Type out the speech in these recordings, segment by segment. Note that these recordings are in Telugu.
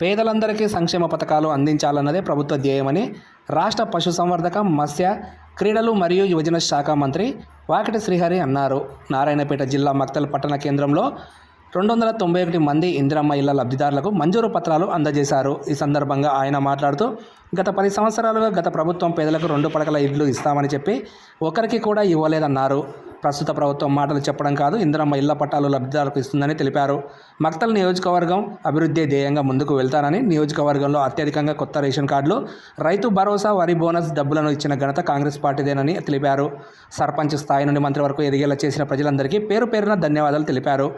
పేదలందరికీ సంక్షేమ పథకాలు అందించాలన్నదే ప్రభుత్వ ధ్యేయమని రాష్ట్ర పశుసంవర్ధక మత్స్య క్రీడలు మరియు యువజన శాఖ మంత్రి వాకిటి శ్రీహరి అన్నారు. నారాయణపేట జిల్లా మక్తల్ పట్టణ కేంద్రంలో రెండు వందల తొంభై ఒకటి మంది ఇందిరమ్మ ఇళ్ళ లబ్ధిదారులకు మంజూరు పత్రాలు అందజేశారు. ఈ సందర్భంగా ఆయన మాట్లాడుతూ గత పది సంవత్సరాలుగా గత ప్రభుత్వం పేదలకు రెండు పడకల ఇళ్ళు ఇస్తామని చెప్పి ఒకరికి కూడా ఇవ్వలేదన్నారు. ప్రస్తుత ప్రభుత్వం మాటలు చెప్పడం కాదు. ఇందిరమ్మ ఇళ్ళ పట్టాలు లబ్ధిదారులకు ఇస్తుందని తెలిపారు. మక్తల్ నియోజకవర్గం అభివృద్ధి ధ్యేయంగా ముందుకు వెళ్తానని నియోజకవర్గంలో అత్యధికంగా కొత్త రేషన్ కార్డులు రైతు భరోసా వరి బోనస్ డబ్బులను ఇచ్చిన ఘనత కాంగ్రెస్ పార్టీదేనని తెలిపారు. సర్పంచ్ స్థాయి నుండి మంత్రి వరకు ఎదిగేలా చేసిన ప్రజలందరికీ పేరు పేరున ధన్యవాదాలు తెలిపారు.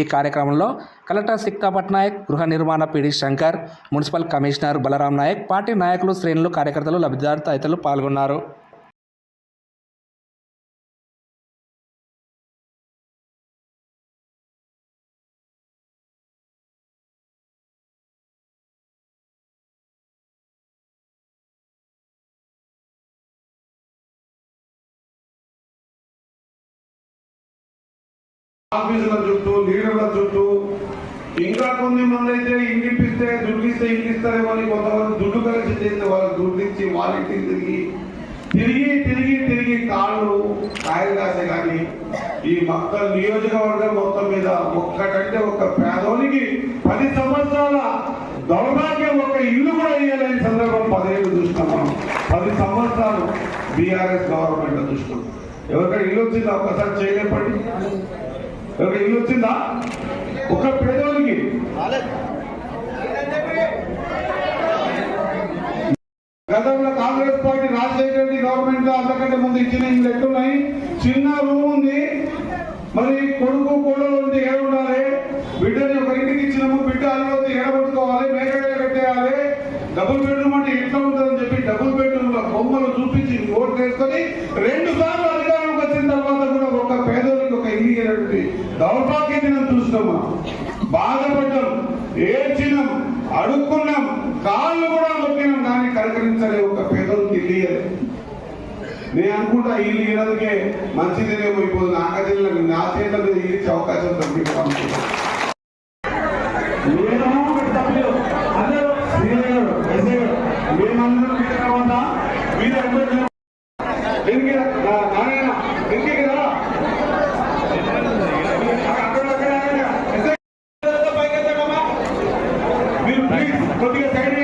ఈ కార్యక్రమంలో కలెక్టర్ సిక్తా పట్నాయక్ గృహ నిర్మాణ PD Shankar municipal commissioner Balaram Naik party నాయకులు శ్రేణులు కార్యకర్తలు లబ్ధిదారు తదితరులు పాల్గొన్నారు. ఆఫీసుల చుట్టూ లీడర్ల చుట్టూ. ఇంకా కొన్ని మంది అయితే ఇంగిపిస్తే దుడ్డిస్తే ఇంగిస్తారేమో అని కొంతమంది దుడ్డు కలిసి చేస్తే వాళ్ళు దుడ్డిచ్చి వాళ్ళకి తిరిగి తిరిగి తిరిగి తిరిగి కాళ్ళు కాయలు కాసే కానీ ఈ మొత్తం నియోజకవర్గం మొత్తం మీద ఒక్కటంటే ఒక పేదోనికి పది సంవత్సరాల దౌర్భాగ్యం ఒక ఇల్లు కూడా ఇయ్యలేని సందర్భం పదిహేను చూసినాం మనం. పది సంవత్సరాలు బీఆర్ఎస్ గవర్నమెంట్ చూసినాం ఎవరికైనా ఇల్లు వచ్చిందా? ఒక్కసారి చేయలేపండి ఎవరికి ఇల్లు వచ్చిందా? ఒక పేదోనికి గతంలో కాంగ్రెస్ పార్టీ రాజశేఖర రెడ్డి గవర్నమెంట్లో అంతకంటే ముందు ఇచ్చిన ఇల్లు ఎట్టున్నాయి చిన్న రూమ్ ఉంది. మరి కొడుకు కోడలు ఉంటే ఏడ ఉండాలి? బిడ్డని ఒక ఇంటికి ఇచ్చినాము బిడ్డ అలవద్దు ఏడబట్టుకోవాలి మేకడే కట్టేయాలి? డబుల్ బెడ్రూమ్ అంటే ఎట్లా ఉంటుందని చెప్పి డబుల్ బెడ్రూమ్ బొమ్మలు చూపించి ఓట్లు వేసుకొని రెండు సార్లు అధికారంలోకి వచ్చిన తర్వాత కూడా ఒక పేదోనికి ఒక ఇల్లు ఇవ్వనటువంటి బాధపడ్డాం ఏడ్చినాం అడుక్కున్నాం కాళ్ళు కూడా నొక్కినాం కానీ కరకరించలే ఒక పేదోనికి ఇల్లు నేను అనుకుంటా ఇల్లు ఇవ్వడానికే మంచిదినేమో ఇప్పుడు నాగజిల్లా నా చేతుల మీద ఇచ్చే అవకాశం దొరికింది. కొద్దిగా సైడ్